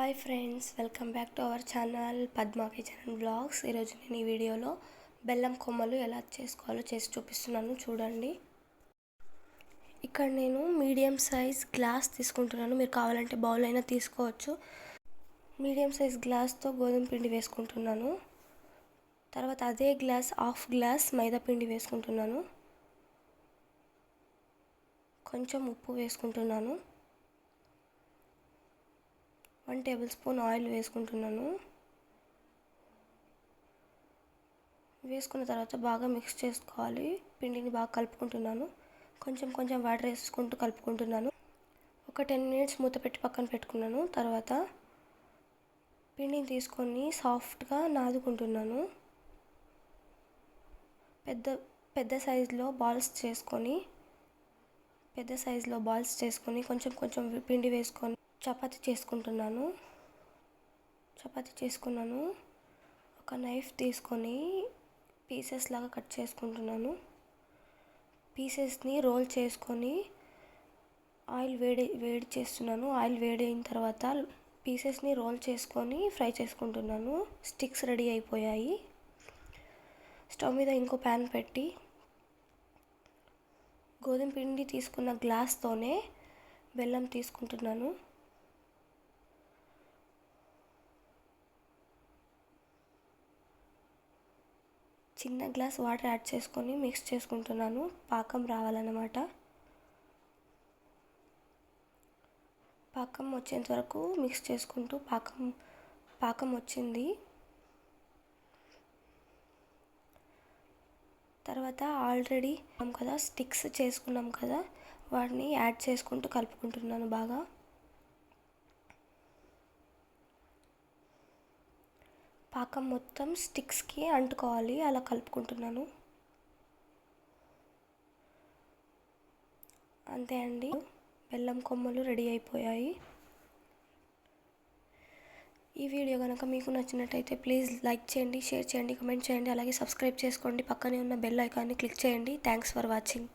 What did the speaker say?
Hi friends welcome back to our channel Padma kitchen and blogs ఈరోజు నేను ఈ వీడియోలో బెల్లం కొమ్మలు ఎలా చేసుకోవాలో చేసి చూపిస్తున్నాను చూడండి. ఇక్కడ నేను మీడియం సైజ్ గ్లాస్ తీసుకుంటున్నాను. మీరు కావాలంటే బౌల్ అయినా తీసుకోవచ్చు. మీడియం సైజ్ గ్లాస్తో గోధుమ పిండి వేసుకుంటున్నాను. తర్వాత అదే గ్లాస్ హాఫ్ గ్లాస్ మైదా పిండి వేసుకుంటున్నాను. కొంచెం ఉప్పు వేసుకుంటున్నాను. వన్ టేబుల్ స్పూన్ ఆయిల్ వేసుకుంటున్నాను. వేసుకున్న తర్వాత బాగా మిక్స్ చేసుకోవాలి. పిండిని బాగా కలుపుకుంటున్నాను. కొంచెం కొంచెం వాటర్ వేసుకుంటూ కలుపుకుంటున్నాను. ఒక టెన్ మినిట్స్ మూత పెట్టి పక్కన పెట్టుకున్నాను. తర్వాత పిండిని తీసుకొని సాఫ్ట్గా నాదుకుంటున్నాను. పెద్ద పెద్ద సైజులో బాల్స్ చేసుకొని పెద్ద సైజులో బాల్స్ చేసుకొని కొంచెం కొంచెం పిండి వేసుకొని చపాతి చేసుకుంటున్నాను. చపాతి చేసుకున్నాను. ఒక నైఫ్ తీసుకొని పీసెస్ లాగా కట్ చేసుకుంటున్నాను. పీసెస్ని రోల్ చేసుకొని ఆయిల్ వేడి వేడి చేస్తున్నాను. ఆయిల్ వేడి అయిన తర్వాత పీసెస్ని రోల్ చేసుకొని ఫ్రై చేసుకుంటున్నాను. స్టిక్స్ రెడీ అయిపోయాయి. స్టవ్ మీద ఇంకో ప్యాన్ పెట్టి గోధుమ పిండి తీసుకున్న గ్లాస్తోనే బెల్లం తీసుకుంటున్నాను. చిన్న గ్లాస్ వాటర్ యాడ్ చేసుకొని మిక్స్ చేసుకుంటున్నాను. పాకం రావాలన్నమాట. పాకం వచ్చేంత వరకు మిక్స్ చేసుకుంటూ పాకం పాకం వచ్చింది. తర్వాత ఆల్రెడీ కదా స్టిక్స్ చేసుకున్నాం కదా వాటిని యాడ్ చేసుకుంటూ కలుపుకుంటున్నాను బాగా. పాకం మొత్తం స్టిక్స్కి అంటుకోవాలి అలా కలుపుకుంటున్నాను. అంతే అండి. బెల్లం కొమ్మలు రెడీ అయిపోయాయి. ఈ వీడియో కనుక మీకు నచ్చినట్టయితే ప్లీజ్ లైక్ చేయండి షేర్ చేయండి కమెంట్ చేయండి అలాగే సబ్స్క్రైబ్ చేసుకోండి. పక్కనే ఉన్న బెల్ ఐకాన్ని క్లిక్ చేయండి. Thanks for watching.